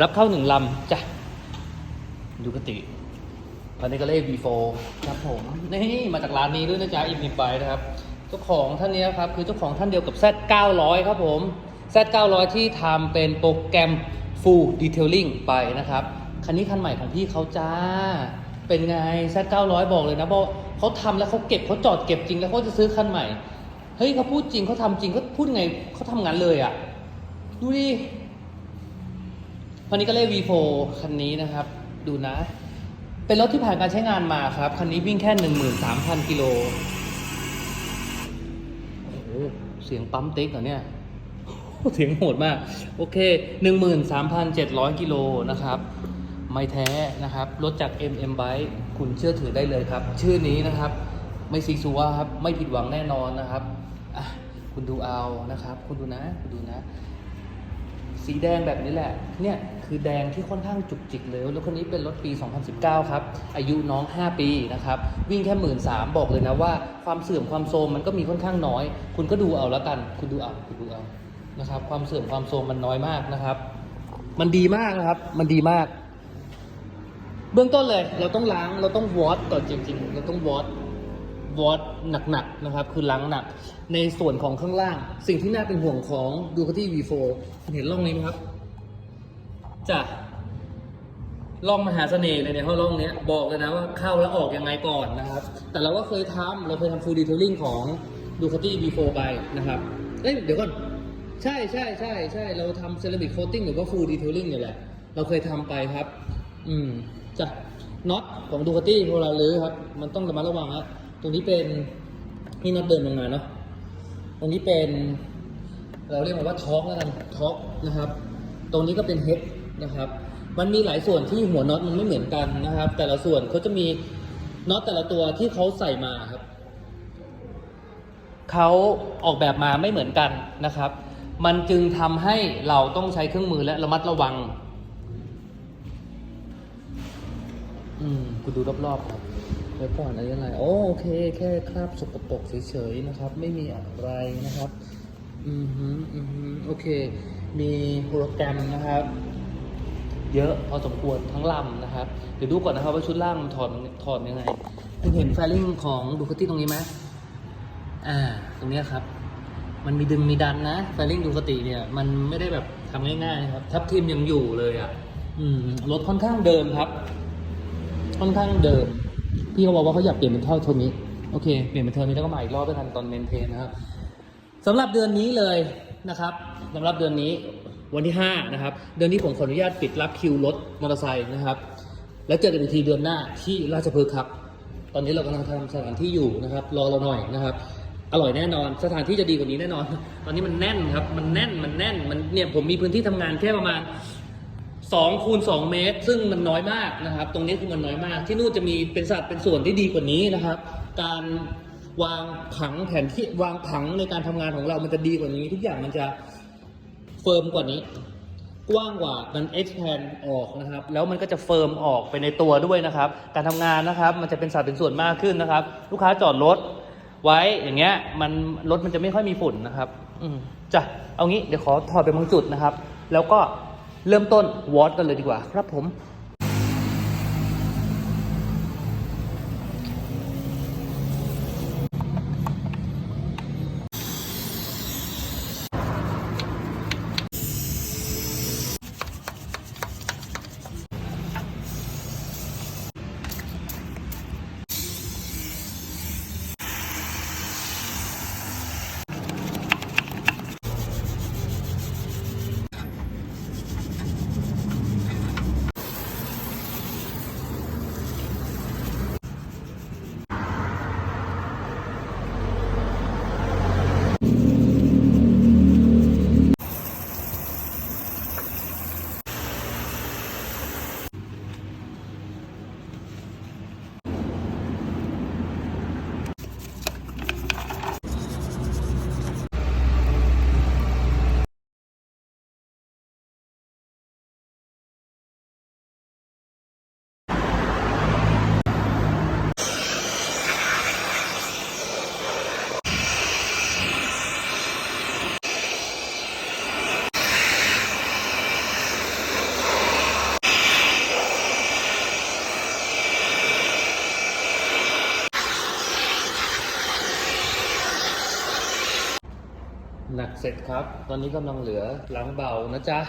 รับเข้าหนึ่งลำจ้ะดูกติอันนี้ก็เลข V4 ครับผม นี่มาจากร้านนี้ด้วยนะจ๊ะอิมพิมไปนะครับเจ้าของท่านนี้ครับ คือเจ้าของท่านเดียวกับ Z900 ครับผม Z900 ที่ทำเป็นโปรแกรม Full Detailing ไปนะครับ คันนี้คันใหม่ของพี่เขาจ้า เป็นไง Z900 บอกเลยนะบอกเขาทำแล้วเขาเก็บเขาจอดเก็บจริงแล้วเขาจะซื้อคันใหม่ เฮ้ยเขาพูดจริงเขาทำจริงเขาพูดไงเขาทำงานเลยอะ่ะ ดูดิ คันนี้ก็เลข V4 คันนี้นะครับ ดูนะ เป็นรถที่ผ่านการใช้งานมาครับ คันนี้วิ่งแค่ 13,000 กิโลโอ้โหเสียงปั๊มติ๊กเหรอเนี่ยเสียงโหดมาก โอเค 13,700 กิโลนะครับ ไม่แท้นะครับ รถจาก MM Bike คุณเชื่อถือได้เลยครับ ชื่อนี้นะครับ ไม่ซีซัวครับ ไม่ผิดหวังแน่นอนนะครับ คุณดูเอานะครับ คุณดูนะ คุณดูนะ สีแดงแบบนี้แหละ เนี่ยคือแดงที่ค่อนข้างจุกจิกเลยแล้วคนนี้เป็นรถปี 2019 ครับ อายุน้อง 5 ปีนะครับ วิ่งแค่หมื่นสามบอกเลยนะว่าความเสื่อมความโทรมมันก็มีค่อนข้างน้อย คุณก็ดูเอาแล้วกัน คุณดูเอาคุณดูเอานะครับ ความเสื่อมความโทรมมันน้อยมากนะครับ มันดีมากนะครับ มันดีมาก เบื้องต้นเลยเราต้องล้างเราต้องวอตก่อนจริงๆเราต้องวอตวอตหนักๆนะครับ คือล้างหนัก ในส่วนของข้างล่าง สิ่งที่น่าเป็นห่วงของดูคาตี้ V4 คุณเห็นร่องนี้ไหมครับจะร่องมหาเสน่ห์เลยเนี่ยเพราะร่องนี้บอกเลยนะว่าเข้าแล้วออกยังไงก่อนนะครับ แต่เราก็เคยทำเราเคยทำ full detailing ของดูคาตี้ V4 ไปนะครับเอ้ยเดี๋ยวก่อนใช่ใช่ใช่ใช่เราทำเซรามิกโคตติ้งหรือว่า full detailing เนี่ยแหละ เราเคยทำไปครับ อืมจ้ะน็อตของดูคาตี้เวลาลื้อครับ มันต้องระมัดระวังครับตรงนี้เป็นนี่น็อตเดินลงมาเนาะ ตรงนี้เป็น เราเรียกมันว่าท็อกแล้วกันท็อกนะครับ ตรงนี้ก็เป็นเฮดนะครับ มันมีหลายส่วนที่หัวน็อตมันไม่เหมือนกันนะครับ แต่ละส่วนเขาจะมีน็อตแต่ละตัวที่เขาใส่มาครับเขาออกแบบมาไม่เหมือนกันนะครับ มันจึงทำให้เราต้องใช้เครื่องมือและระมัดระวัง อืมคุณดูรอบๆครับ ว้ก่อนอะไรอะไรโอโอเค แค่คราบสกปรกเฉยๆนะครับ ไม่มีอะไรนะครับ อืมฮึอืมฮึโอเค มีโปรแกรมนะครับ เยอะพอสมควรทั้งลำนะครับ เดี๋ยวดูก่อนนะครับว่าชุดล่างมันถอดถอดยังไง คุณเห็นไฟลิ่งของดูคติตรงนี้ไหมอ่า ตรงนี้ครับ มันมีดึงมีดันนะไฟลิ่งดูคติเนี่ย มันไม่ได้แบบทำง่ายๆนะครับทับทิมยังอยู่เลยอะ อืมรถค่อนข้างเดิมครับ ค่อนข้างเดิม พี่เขาบอกว่าเขาอยากเปลี่ยนเป็นท่อโทนนี้โอเค เปลี่ยนเป็นเทอร์นี้แล้วก็มาอีกรอบด้วยกันตอนเมนเทนนะครับสำหรับเดือนนี้เลยนะครับสำหรับเดือนนี้วันที่5นะครับ เดือนนี้ผมขออนุญาตปิดรับคิวรถมอเตอร์ไซค์นะครับ แล้วเจอกันอีกทีเดือนหน้าที่ราชพฤกษ์ครับ ตอนนี้เรากำลังทำสถานที่อยู่นะครับ รอเราหน่อยนะครับ อร่อยแน่นอน สถานที่จะดีกว่านี้แน่นอน ตอนนี้มันแน่นครับ มันแน่น มันแน่น มันเนี่ยผมมีพื้นที่ทำงานแค่ประมาณ 2คูณ2เมตร ซึ่งมันน้อยมากนะครับ ตรงนี้คือมันน้อยมาก ที่นู่นจะมีเป็นสัดเป็นส่วนที่ดีกว่านี้นะครับ การวางผังแผนที่วางผังในการทำงานของเรามันจะดีกว่านี้ ทุกอย่างมันจะเฟิร์มกว่านี้ กว้างกว่ามัน expand ออกนะครับ แล้วมันก็จะเฟิร์มออกไปในตัวด้วยนะครับ การทำงานนะครับมันจะเป็นสัดเป็นส่วนมากขึ้นนะครับ ลูกค้าจอดรถไว้อย่างเงี้ยมันรถมันจะไม่ค่อยมีฝุ่นนะครับ อืมจ้ะเอางี้เดี๋ยวขอถอดไปบางจุดนะครับ แล้วก็ เริ่มต้นวอตกันเลยดีกว่าครับผม อ เสร็จครับ ตอนนี้กำลังเหลือล้างเบานะจ๊ะ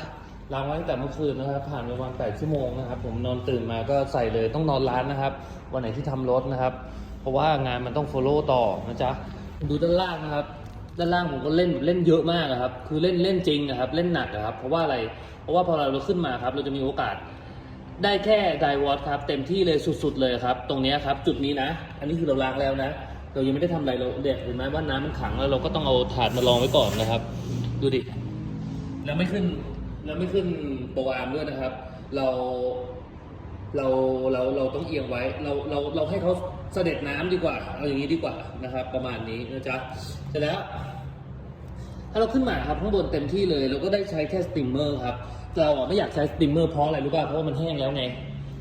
ล้างไว้ตั้งแต่เมื่อคืนนะครับ ผ่านไปประมาณ8ชั่วโมงนะครับ ผมนอนตื่นมาก็ใส่เลยต้องนอนร้านนะครับ วันไหนที่ทำรถนะครับ เพราะว่างานมันต้อง follow ต่อนะจ๊ะดูด้านล่างนะครับ ด้านล่างผมก็เล่นเล่นเยอะมากอะครับ คือเล่นเล่นจริงนะครับ เล่นหนักอะครับ เพราะว่าอะไร เพราะว่าพอเราขึ้นมาครับ เราจะมีโอกาสได้แค่ไดวอตครับ เต็มที่เลยสุด ๆ เลยครับ ตรงนี้ครับ จุดนี้นะ อันนี้คือเราล้างแล้วนะ เรายังไม่ได้ทำอะไรเราเด็กเห็นไหมว่าน้ำมันขังแล้วเราก็ต้องเอาถาดมารองไว้ก่อนนะครับ ดูดิแล้วไม่ขึ้นแล้วไม่ขึ้นโปรอาร์มด้วยนะครับ เราเราเราเราต้องเอียงไว้ เราเราเราให้เขาเสด็จน้ำดีกว่า เอาอย่างนี้ดีกว่านะครับ ประมาณนี้นะจ๊ะเสร็จแล้ว ถ้าเราขึ้นมาครับข้างบนเต็มที่เลย เราก็ได้ใช้แค่สตรีมเมอร์ครับ เราไม่อยากใช้สตรีมเมอร์เพราะอะไรรู้ป่ะเพราะว่ามันแห้งแล้วไง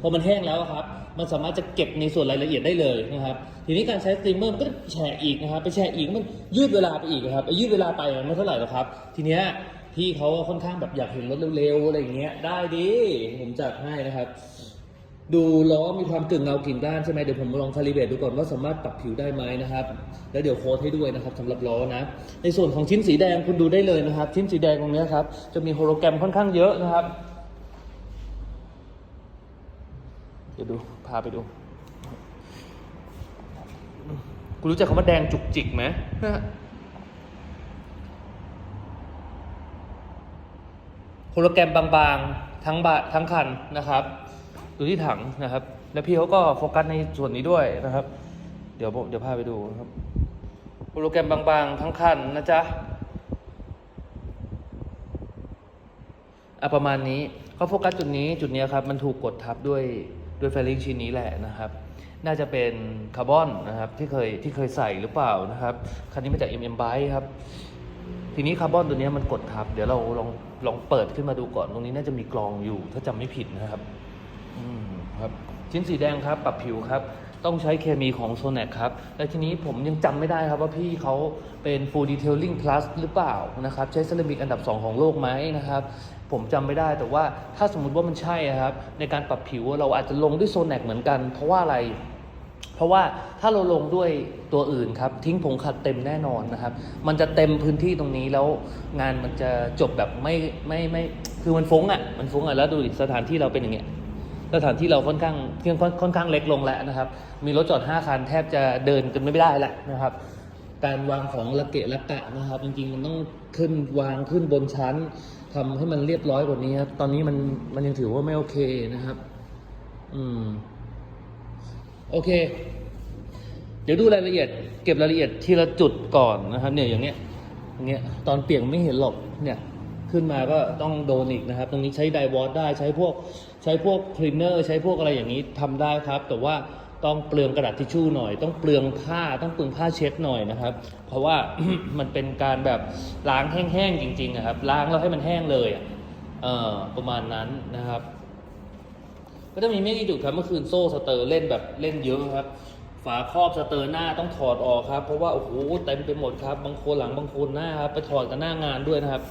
พอมันแห้งแล้วครับ มันสามารถจะเก็บในส่วนรายละเอียดได้เลยนะครับ ทีนี้การใช้สตรีมเมอร์มันก็แชร์อีกนะครับ ไปแชร์อีกมันยืดเวลาไปอีกครับไปยืดเวลาไปมันไม่เท่าไหร่หรอกครับ ทีเนี้ยพี่เขาค่อนข้างแบบอยากเห็นรถเร็วๆอะไรอย่างเงี้ย ได้ดิผมจัดให้นะครับ ดูล้อมีความกึ่งเงากึ่งด้านใช่ไหมเดี๋ยวผมลองคาลิเบตดูก่อนว่าสามารถปรับผิวได้ไหมนะครับ แล้วเดี๋ยวโค้ดให้ด้วยนะครับสำหรับล้อนะ ในส่วนของชิ้นสีแดงคุณดูได้เลยนะครับ ชิ้นสีแดงตรงนี้ครับจะมีโฮโลแกรมค่อนข้างเยอะนะครับ เดี๋ยวดู พาไปดู คุณรู้จักคำว่าแดงจุกจิกไหมโฮโลแกรมบางๆ ทั้งบะทั้งคันนะครับ ดูที่ถังนะครับ แล้วพี่เขาก็โฟกัสในส่วนนี้ด้วยนะครับ เดี๋ยวผมเดี๋ยวพาไปดูนะครับโฮโลแกรมบางๆ ทั้งคันนะจ๊ะอะประมาณนี้เขาโฟกัสจุดนี้จุดนี้ครับ มันถูกกดทับด้วย ด้วยไฟลิงชิ้นนี้แหละนะครับ น่าจะเป็นคาร์บอนนะครับที่เคยที่เคยใส่หรือเปล่านะครับ คันนี้มาจาก MM b y ครับ ทีนี้คาร์บอนตัวนี้มันกดทับ เดี๋ยวเราลองลองเปิดขึ้นมาดูก่อน ตรงนี้น่าจะมีกรองอยู่ ถ้าจำไม่ผิดนะครับอืมครับชิ้นสีแดงครับ ปรับผิวครับ ต้องใช้เคมีของโซ n น c ครับ และทีนี้ผมยังจำไม่ได้ครับว่าพี่เขาเป็น Full Detailing Plus หรือเปล่านะครับ ใช้เซรามิกอันดับ 2 ของโลกไหมนะครับ ผมจำไม่ได้แต่ว่าถ้าสมมุติว่ามันใช่ครับในการปรับผิวเราอาจจะลงด้วยโซ n น c เหมือนกัน เพราะว่าอะไร เพราะว่าถ้าเราลงด้วยตัวอื่นครับทิ้งผงขัดเต็มแน่นอนนะครับ มันจะเต็มพื้นที่ตรงนี้แล้วงานมันจะจบแบบไม่ไม่ไม่คือมันฟุ้งอะมันฟุ้งอะแล้วดูสถานที่เราเป็นอย่างเงี้ยสถานที่เราค่อนข้างค่อนค่อนข้างเล็กลงแล้วนะครับ มีรถจอด 5 คันแทบจะเดินกันไม่ได้แล้วนะครับ การวางของระเกะระกะนะครับ จริงๆมันต้องขึ้นวางขึ้นบนชั้น ทำให้มันเรียบร้อยกว่านี้ครับ ตอนนี้มันมันยังถือว่าไม่โอเคนะครับ อืม โอเค เดี๋ยวดูรายละเอียด เก็บรายละเอียดทีละจุดก่อนนะครับ เนี่ยอย่างเงี้ยอย่างเงี้ย ตอนเปลี่ยนไม่เห็นหรอก เนี่ย ขึ้นมาก็ต้องโดนอีกนะครับ ตรงนี้ใช้ไดวอตได้ ใช้พวก ใช้พวกคลีนเนอร์ ใช้พวกอะไรอย่างนี้ทำได้ครับ แต่ว่า ต้องเปลืองกระดาษทิชชู่หน่อย ต้องเปลืองผ้าต้องเปลืองผ้าเช็ดหน่อยนะครับ เพราะว่ามันเป็นการแบบล้างแห้งๆจริงๆนะครับ ล้างแล้วให้มันแห้งเลยอะเออประมาณนั้นนะครับ ก็จะมีไม่กี่จุดครับเมื่อคืนโซ่สเตอร์เล่นแบบเล่นเยอะครับ ฝาครอบสเตอร์หน้าต้องถอดออกครับ เพราะว่าโอ้โหเต็มไปหมดครับ บางคนหลังบางคนหน้าครับไปถอดกันหน้างานด้วยนะครับ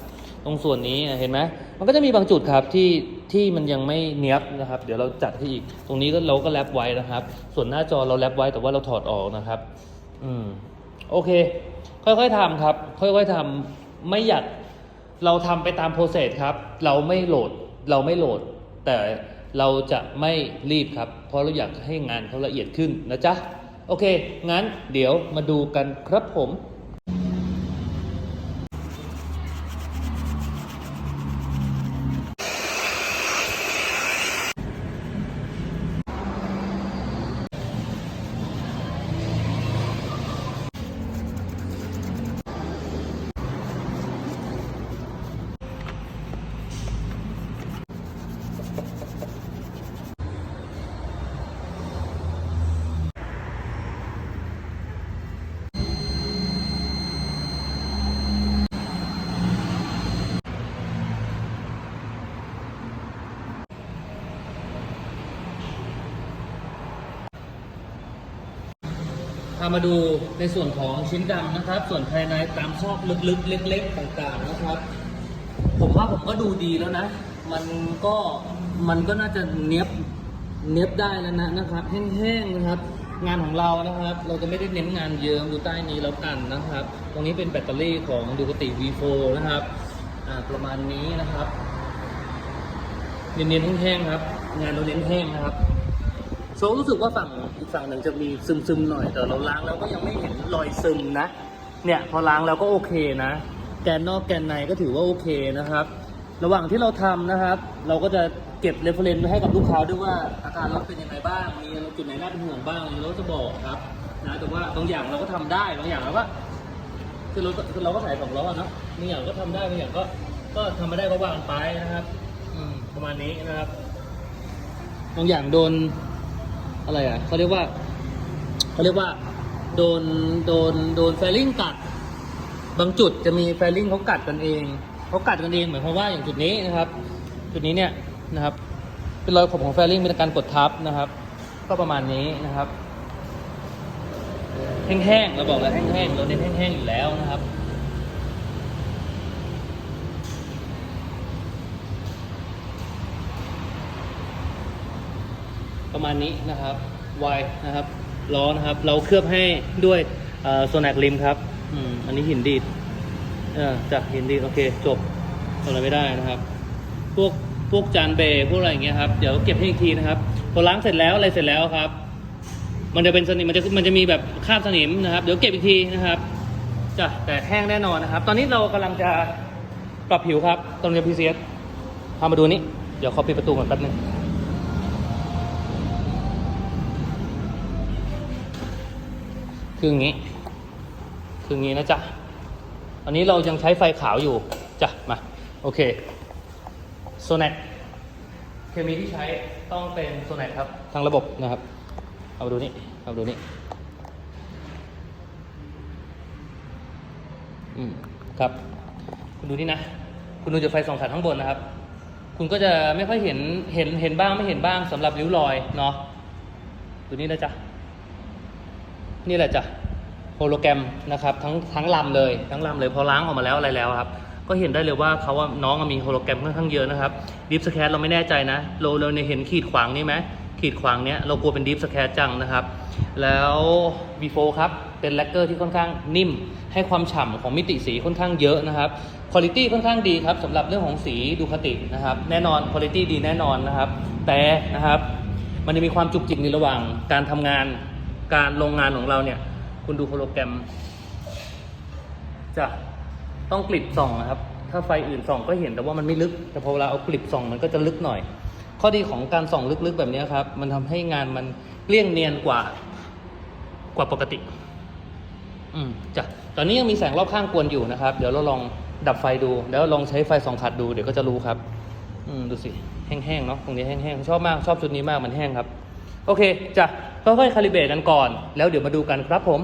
ตรงส่วนนี้เห็นไหมมันก็จะมีบางจุดครับที่ที่มันยังไม่เนี้ยบนะครับ เดี๋ยวเราจัดให้อีก ตรงนี้ก็เราก็แรปไว้นะครับ ส่วนหน้าจอเราแรปไว้แต่ว่าเราถอดออกนะครับ อืมโอเค ค่อยๆทำครับ ค่อยๆทำไม่อยากเราทำไปตามโปรเซสครับ เราไม่โหลดเราไม่โหลด แต่เราจะไม่รีบครับ เพราะเราอยากให้งานเขาละเอียดขึ้นนะจ๊ะ โอเค งั้นเดี๋ยวมาดูกันครับผมามาดูในส่วนของชิ้นดำนะครับ ส่วนภายในตามซอกลึกๆ เล็ก ๆ ต่างๆนะครับ ผมว่าผมก็ดูดีแล้วนะ มันก็มันก็น่าจะเนี้ยบเนี้ยบได้แล้วนะนะครับแห้งๆนะครับ งานของเรานะครับ เราจะไม่ได้เน้นงานเยิ้มดูใต้นี้แล้วกันนะครับ ตรงนี้เป็นแบตเตอรี่ของดูกติ V4 นะครับประมาณนี้นะครับ เน้นๆแห้งๆครับ งานเราเน้นแห้งนะครับ โชว์รู้สึกว่าฝั่งอีกฝั่งหนึ่งจะมีซึมๆหน่อยแต่เราล้างแล้วก็ยังไม่เห็นรอยซึมนะ เนี่ยพอล้างแล้วก็โอเคนะ แกนนอกแกนในก็ถือว่าโอเคนะครับ ระหว่างที่เราทำนะครับ เราก็จะเก็บเรฟเฟรนซ์ไว้ให้กับลูกค้าด้วยว่าอาการรถเป็นยังไงบ้าง มีจุดไหนน่าเป็นห่วงบ้างเราจะบอกครับนะแต่ว่าบางอย่างเราก็ทำได้บางอย่างเราก็คือเราเราก็ใส่สองล้อเนาะบางอย่างก็ทำได้บางอย่างก็ก็ทำไม่ได้ก็ว่ากันไปนะครับ อืมประมาณนี้นะครับบางอย่างโดน อะไรอะเขาเรียกว่าเขาเรียกว่า โดนโดนโดนแฟลิ่งกัด บางจุดจะมีแฟลิ่งเขากัดกันเองเขากัดกันเองเหมายความว่าอย่างจุดนี้นะครับ จุดนี้เนี่ยนะครับ เป็นรอยขบของแฟลิ่งเป็นการกดทับนะครับ ก็ประมาณนี้นะครับ แห้งๆเราบอกแล้วแห้งๆเราเน้นแห้งๆอยู่แล้วนะครับ ประมาณนี้นะครับวายนะครับล้อนะครับ เราเคลือบให้ด้วยโซนักริมครับอืมอันนี้หินดีดจากหินดีดโอเค จบทำอะไรไม่ได้นะครับ พวกพวกจานเบย์พวกอะไรอย่างเงี้ยครับเดี๋ยวเก็บให้อีกทีนะครับพอล้างเสร็จแล้วอะไรเสร็จแล้วครับ มันจะเป็นสนิมมันจะมันจะมีแบบคราบสนิมนะครับเดี๋ยวเก็บอีกทีนะครับจ้ะแต่แห้งแน่นอนนะครับ ตอนนี้เรากำลังจะปรับผิวครับตรงนี้พีเซียสพามาดูนี่เดี๋ยวขอปิดประตูก่อนแป๊บนึง คืออย่างนี้ คืออย่างนี้นะจ๊ะ อันนี้เรายังใช้ไฟขาวอยู่จ้ะมา โอเคโซเนตเคมีที่ใช้ต้องเป็นโซเนตครับ ทางระบบนะครับ เอาดูนี่เอาดูนี่อืมครับ คุณดูนี่นะ คุณดูจากไฟสองขัดข้างบนนะครับ คุณก็จะไม่ค่อยเห็นเห็นเห็นบ้างไม่เห็นบ้างสำหรับริ้วรอยเนาะดูนี่นะจ๊ะ นี่แหละจ้ะโฮโลแกรมนะครับทั้งทั้งลำเลยทั้งลำเลยพอล้างออกมาแล้วอะไรแล้วครับก็เห็นได้เลยว่าเขาว่าน้องมีโฮโลแกรมค่อนข้างเยอะนะครับดิฟสแครเราไม่แน่ใจนะเราเราเนี่ยเห็นขีดขวางนี่ไหมขีดขวางเนี้ยเรากลัวเป็นดิฟสแครจังนะครับ แล้ว V4 ครับเป็นแลกเกอร์ที่ค่อนข้างนิ่ม ให้ความฉ่ำของมิติสีค่อนข้างเยอะนะครับคุณภาพค่อนข้างดีครับสำหรับเรื่องของสีดูคตินะครับ แน่นอนคุณภาพดีแน่นอนนะครับ แต่นะครับ มันจะมีความจุกจิกในระหว่างการทำงาน การลงงานของเราเนี่ย คุณดูโฮโลแกรม จะต้องกลิบส่องนะครับ ถ้าไฟอื่นส่องก็เห็นแต่ว่ามันไม่ลึก แต่พอเวลาเอากลิบส่องมันก็จะลึกหน่อย ข้อดีของการส่องลึกๆแบบนี้ครับ มันทำให้งานมันเลี่ยงเนียนกว่ากว่าปกติ อืมจ้ะตอนนี้ยังมีแสงรอบข้างกวนอยู่นะครับ เดี๋ยวเราลองดับไฟดู แล้วลองใช้ไฟส่องขัดดู เดี๋ยวก็จะรู้ครับ อืม ดูสิ แห้งๆ เนาะ ตรงนี้แห้งๆ ชอบมาก ชอบชุดนี้มาก มันแห้งครับ โอเคจ้ะค่อยๆคาลิเบรตกันก่อน แล้วเดี๋ยวมาดูกันครับผม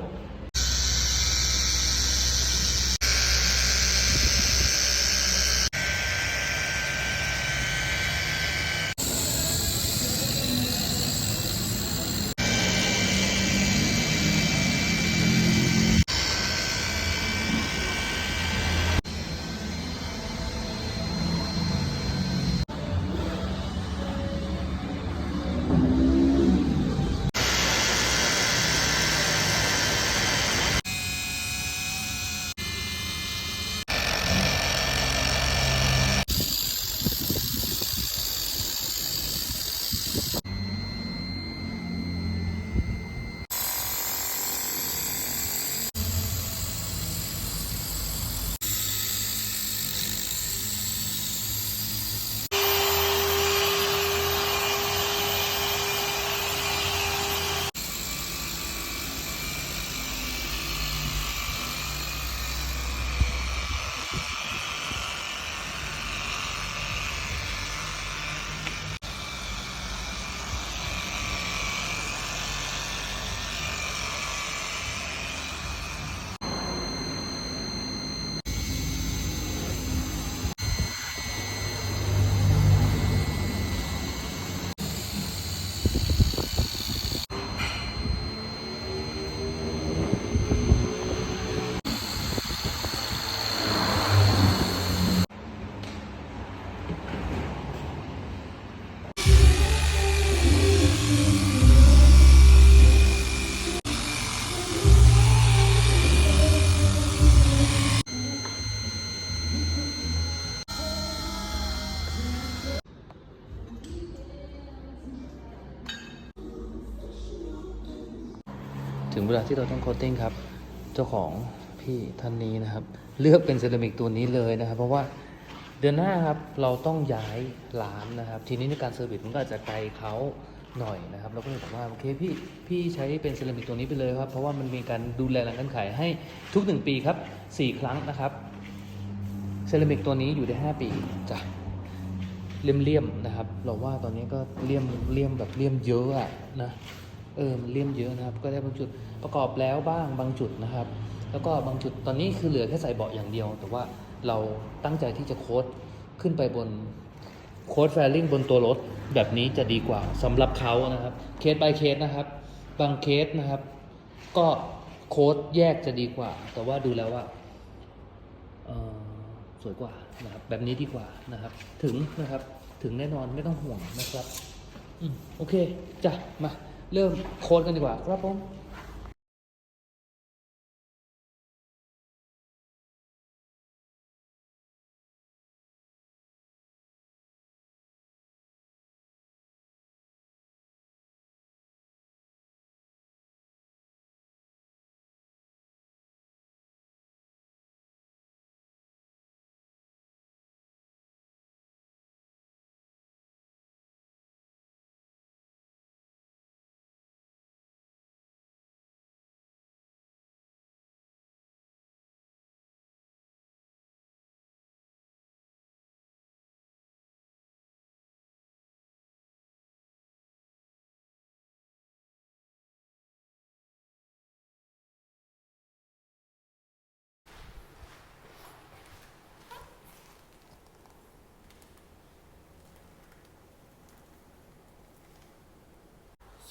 เวลาที่เราต้องโคตติ้งครับ เจ้าของพี่ท่านนี้นะครับ เลือกเป็นเซรามิกตัวนี้เลยนะครับ เพราะว่าเดือนหน้าครับเราต้องย้ายร้านนะครับ ทีนี้ในการเซอร์วิสมันก็อาจจะไกลเขาหน่อยนะครับเราก็เลยบอกว่าโอเคพี่พี่ใช้เป็นเซรามิกตัวนี้ไปเลยครับ เพราะว่ามันมีการดูแลหลังการขายให้ทุกหนึ่งปีครับสี่ครั้งนะครับเซรามิกตัวนี้อยู่ได้ 5 ปีจ้ะเลี่ยมๆนะครับ เราว่าตอนนี้ก็เลี่ยมเลี่ยมแบบเลี่ยมเยอะอะนะ เออมันเลี่ยมเยอะนะครับ ก็ได้บางจุดประกอบแล้วบ้างบางจุดนะครับ แล้วก็บางจุดตอนนี้คือเหลือแค่ใส่เบาะอย่างเดียว แต่ว่าเราตั้งใจที่จะโค้ดขึ้นไปบนโค้ดแฟลิงบนตัวรถแบบนี้จะดีกว่าสำหรับเขานะครับเคส by เคสนะครับ บางเคสนะครับ ก็โค้ดแยกจะดีกว่า แต่ว่าดูแล้วว่าเออสวยกว่านะครับ แบบนี้ดีกว่านะครับ ถึงนะครับถึงแน่นอนไม่ต้องห่วงนะครับ อืมโอเค จ้ะ มา เริ่มโค้ดกันดีกว่า ครับผม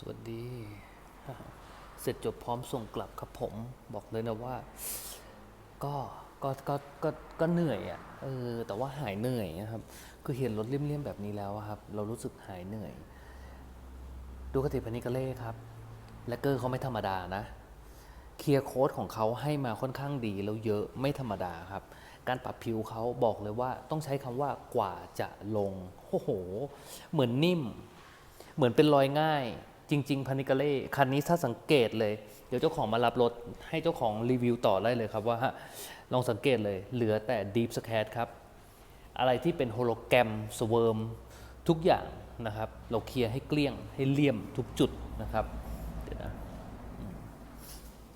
สวัสดี เสร็จจบพร้อมส่งกลับครับผม บอกเลยนะว่า ก็ก็ก็ก็ก็เหนื่อยอะเออแต่ว่าหายเหนื่อยนะครับ คือเห็นรถเลี่ยมๆแบบนี้แล้วครับ เรารู้สึกหายเหนื่อย ดูกติพนิกาเล่ครับ และเกอร์เขาไม่ธรรมดานะเคลียร์โค้ดของเขาให้มาค่อนข้างดีแล้วเยอะไม่ธรรมดาครับ การปรับผิวเขาบอกเลยว่าต้องใช้คำว่ากว่าจะลงโอ้โห เหมือนนิ่ม เหมือนเป็นรอยง่าย จริง ๆพานิกาเล่คันนี้ถ้าสังเกตเลย เดี๋ยวเจ้าของมารับรถให้เจ้าของรีวิวต่อได้เลยครับว่าลองสังเกตเลยเหลือแต่ Deep s c a t ครับ อะไรที่เป็นโฮโลแกรมสเวิร์มทุกอย่างนะครับ เราเคลียร์ให้เกลี้ยงให้เลี่ยมทุกจุดนะครับเดี๋ยวนะ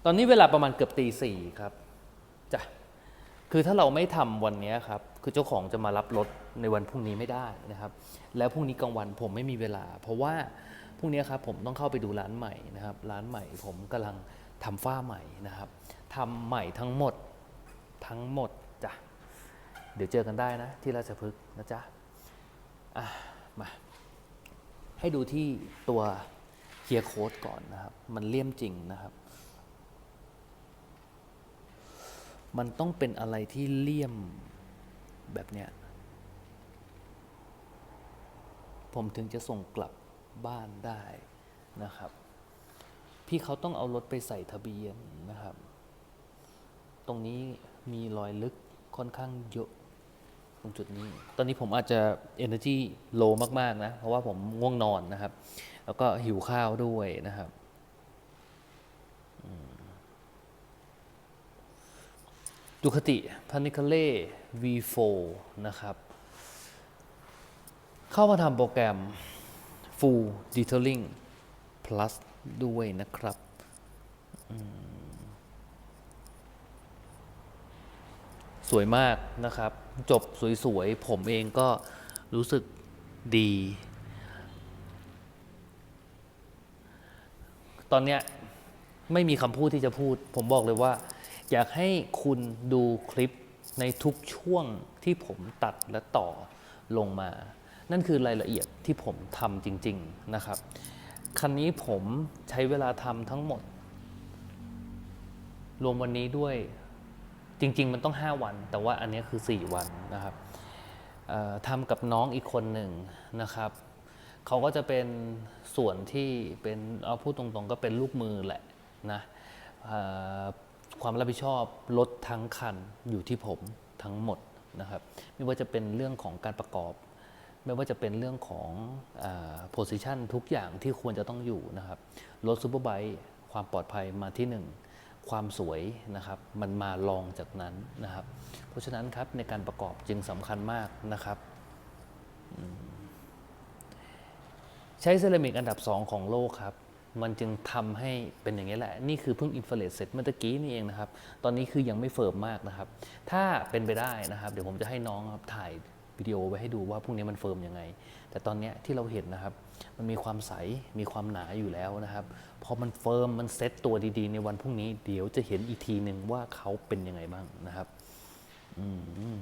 ตอนนี้เวลาประมาณเกือบตีสี่ครับจ้ะคือถ้าเราไม่ทำวันนี้ครับ คือเจ้าของจะมารับรถในวันพรุ่งนี้ไม่ได้นะครับ แล้วพรุ่งนี้กลางวันผมไม่มีเวลา เพราะว่า พรุ่งนี้ครับผมต้องเข้าไปดูร้านใหม่นะครับ ร้านใหม่ผมกำลังทำฝ้าใหม่นะครับทำใหม่ทั้งหมดทั้งหมดจ้ะเดี๋ยวเจอกันได้นะ ที่ราชพฤกษ์นะจ๊ะอะมาให้ดูที่ตัวเคียร์โค้ดก่อนนะครับ มันเลี่ยมจริงนะครับ มันต้องเป็นอะไรที่เลี่ยมแบบเนี้ยผมถึงจะส่งกลับ บ้านได้นะครับ พี่เขาต้องเอารถไปใส่ทะเบียนนะครับ ตรงนี้มีรอยลึกค่อนข้างเยอะตรงจุดนี้ ตอนนี้ผมอาจจะ energy low มากๆนะ เพราะว่าผมง่วงนอนนะครับ แล้วก็หิวข้าวด้วยนะครับ ดูคติพานิคเล่ V4 นะครับ เข้ามาทำโปรแกรม Full Detailing Plus ด้วยนะครับสวยมากนะครับ จบสวยๆ ผมเองก็รู้สึกดี ตอนเนี้ยไม่มีคำพูดที่จะพูด ผมบอกเลยว่า อยากให้คุณดูคลิปในทุกช่วงที่ผมตัดและต่อลงมา นั่นคือรายละเอียดที่ผมทำจริง ๆนะครับ คันนี้ผมใช้เวลาทำทั้งหมด รวมวันนี้ด้วยจริง ๆ มันต้อง 5 วัน แต่ว่าอันนี้คือ 4 วันนะครับทำกับน้องอีกคนหนึ่งนะครับเขาก็จะเป็นส่วนที่เป็นเอาพูดตรงๆ ก็เป็นลูกมือแหละนะความรับผิดชอบรถทั้งคันอยู่ที่ผมทั้งหมดนะครับ ไม่ว่าจะเป็นเรื่องของการประกอบ ไม่ว่าจะเป็นเรื่องของโพสิชันทุกอย่างที่ควรจะต้องอยู่นะครับ รถซูเปอร์ไบค์ความปลอดภัยมาที่หนึ่งความสวยนะครับ มันมารองจากนั้นนะครับ เพราะฉะนั้นครับในการประกอบจึงสำคัญมากนะครับ ใช้เซรามิกอันดับ 2 ของโลกครับ มันจึงทำให้เป็นอย่างนี้แหละ นี่คือเพิ่งอินฟลเลตเสร็จเมื่อกี้นี่เองนะครับ ตอนนี้คือยังไม่เฟิร์มมากนะครับ ถ้าเป็นไปได้นะครับ เดี๋ยวผมจะให้น้องครับถ่าย วิดีโอไว้ให้ดูว่าพรุ่งนี้มันเฟิร์มยังไง แต่ตอนนี้ที่เราเห็นนะครับ มันมีความใส มีความหนาอยู่แล้วนะครับ พอมันเฟิร์ม มันเซ็ตตัวดีๆ ในวันพรุ่งนี้ เดี๋ยวจะเห็นอีกทีหนึ่งว่าเขาเป็นยังไงบ้างนะครับอืม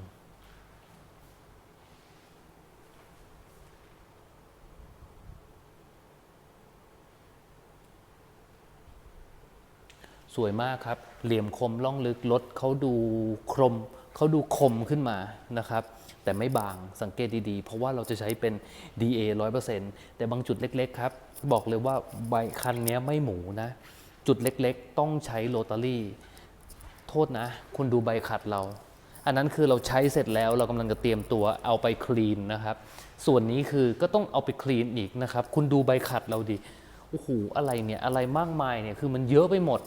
สวยมากครับ เหลี่ยมคมล่องลึกรถเขาดูคมเขาดูคมขึ้นมานะครับ แต่ไม่บางสังเกตดีๆ เพราะว่าเราจะใช้เป็น DA 100%แต่บางจุดเล็กๆครับ บอกเลยว่าใบคันนี้ไม่หมูนะ จุดเล็กๆ ต้องใช้โรตารี่ โทษนะ คุณดูใบขัดเรา อันนั้นคือเราใช้เสร็จแล้วเรากำลังจะเตรียมตัวเอาไปคลีนนะครับ ส่วนนี้คือก็ต้องเอาไปคลีนอีกนะครับ คุณดูใบขัดเราดิโอ้โหอะไรเนี่ยอะไรมากมายเนี่ยคือมันเยอะไปหมด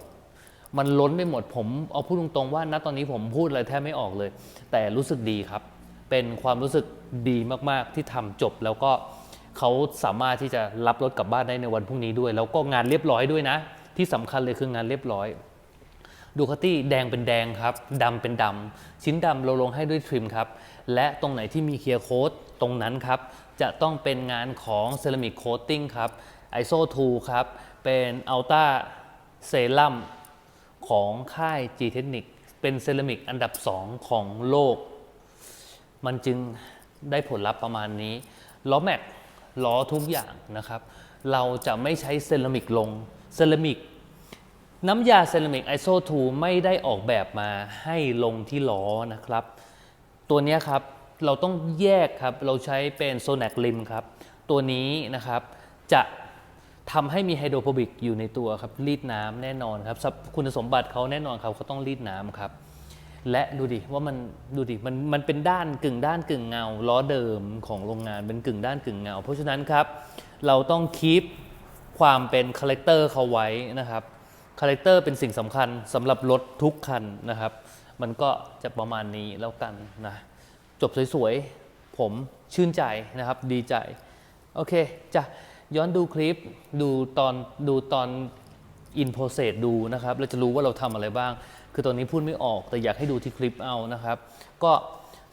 มันล้นไปหมดผมเอาพูดตรงๆว่าณตอนนี้ผมพูดอะไรแทบไม่ออกเลย แต่รู้สึกดีครับ เป็นความรู้สึกดีมากๆที่ทำจบแล้วก็เขาสามารถที่จะรับรถกลับบ้านได้ในวันพรุ่งนี้ด้วย แล้วก็งานเรียบร้อยด้วยนะ ที่สำคัญเลยคืองานเรียบร้อยดูคาตี้แดงเป็นแดงครับดำเป็นดำชิ้นดำเราลงให้ด้วยทริมครับ และตรงไหนที่มีเคลียร์โค้ดตรงนั้นครับ จะต้องเป็นงานของเซรามิกโคตติ้งครับ ISO 2 ครับ เป็นอัลต้าเซรั่มของค่าย G Technic เป็นเซรามิกอันดับ 2 ของโลก มันจึงได้ผลลัพธ์ประมาณนี้ล้อแม็กล้อทุกอย่างนะครับ เราจะไม่ใช้เซรามิกลงเซรามิกน้ำยาเซรามิกไอโซ2ไม่ได้ออกแบบมาให้ลงที่ล้อนะครับ ตัวนี้ครับเราต้องแยกครับ เราใช้เป็นโซนักลิมครับ ตัวนี้นะครับจะทำให้มีไฮโดรโฟบิกอยู่ในตัวครับรีดน้ำแน่นอนครับสับคุณสมบัติเขาแน่นอนครับเขาต้องรีดน้ำครับ และดูดิว่ามันดูดิมันมันเป็นด้านกึ่งด้านกึ่งเงาล้อเดิมของโรงงานเป็นกึ่งด้านกึ่งเงา เพราะฉะนั้นครับเราต้องคีปความเป็นคาแรคเตอร์เขาไว้นะครับคาแรคเตอร์เป็นสิ่งสำคัญสำหรับรถทุกคันนะครับ มันก็จะประมาณนี้แล้วกันนะจบสวยๆ ผมชื่นใจนะครับดีใจ โอเคจะย้อนดูคลิปดูตอนดูตอนอินโพเซสดูนะครับเราจะรู้ว่าเราทำอะไรบ้าง คือตอนนี้พูดไม่ออกแต่อยากให้ดูที่คลิปเอานะครับ ก็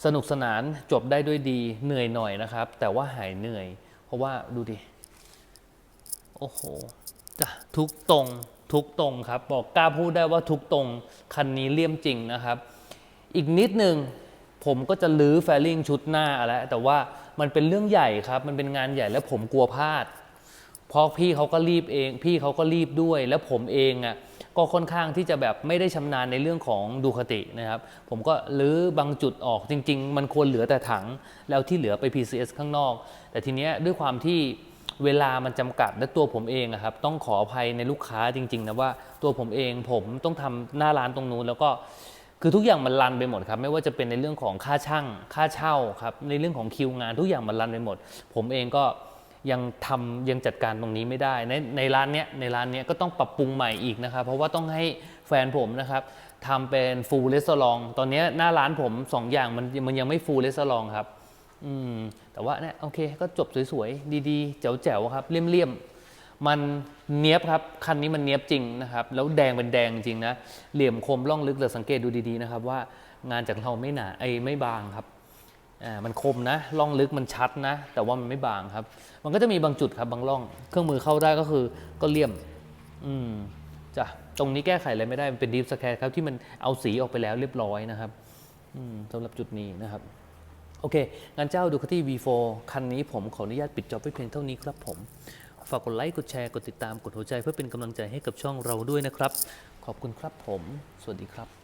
สนุกสนานจบได้ด้วยดีเหนื่อยหน่อยนะครับ แต่ว่าหายเหนื่อย เพราะว่าดูดิ โอ้โหจ้ะทุกตรงทุกตรงครับ บอกกล้าพูดได้ว่าทุกตรงคันนี้เลี่ยมจริงนะครับ อีกนิดหนึ่งผมก็จะลื้อแฟลิงชุดหน้าแล้วแต่ว่ามันเป็นเรื่องใหญ่ครับ มันเป็นงานใหญ่แล้วผมกลัวพลาดเพราะพี่เขาก็รีบเอง พี่เขาก็รีบด้วย แล้วผมเองอะ ก็ค่อนข้างที่จะแบบไม่ได้ชำนาญในเรื่องของดูคตินะครับ ผมก็ลื้อบางจุดออกจริง ๆ มันควรเหลือแต่ถัง แล้วที่เหลือไป PCS ข้างนอก แต่ทีเนี้ยด้วยความที่เวลามันจำกัดและตัวผมเองอะครับต้องขออภัยในลูกค้าจริง ๆ นะว่าตัวผมเองผมต้องทำหน้าร้านตรงนู้นแล้วก็คือทุกอย่างมันรันไปหมดครับไม่ว่าจะเป็นในเรื่องของค่าช่างค่าเช่าครับในเรื่องของคิวงานทุกอย่างมันรันไปหมด ผมเองก็ ยังทำยังจัดการตรงนี้ไม่ได้ ในในร้านเนี้ยในร้านเนี้ยก็ต้องปรับปรุงใหม่อีกนะครับ เพราะว่าต้องให้แฟนผมนะครับทำเป็นฟูลเลสลองตอนนี้หน้าร้านผมสองอย่างมันมันยังไม่ฟูลเลสลองครับอืมแต่ว่าเนี่ยโอเคก็จบสวยๆ ดีๆ แจ๋วๆครับ เลี่ยมๆ มันเนี้ยบครับ คันนี้มันเนี้ยบจริงนะครับ แล้วแดงเป็นแดงจริงนะ เหลี่ยมคมล่องลึกแต่สังเกตดูดีๆนะครับว่างานจากเราไม่หนาไอ้ไม่บางครับ อ่ามันคมนะล่องลึกมันชัดนะ แต่ว่ามันไม่บางครับ มันก็จะมีบางจุดครับบางร่อง เครื่องมือเข้าได้ก็คือก็เลี่ยม อืมจ้ะตรงนี้แก้ไขอะไรไม่ได้มันเป็นดีฟสแครครับที่มันเอาสีออกไปแล้วเรียบร้อยนะครับอืมสำหรับจุดนี้นะครับ โอเคงานเจ้าดูคาตี้ V4 คันนี้ผมขออนุญาตปิดจอบไว้เพียงเท่านี้ครับผม ฝากกดไลค์กดแชร์กดติดตามกดหัวใจเพื่อเป็นกำลังใจให้กับช่องเราด้วยนะครับ ขอบคุณครับผม สวัสดีครับ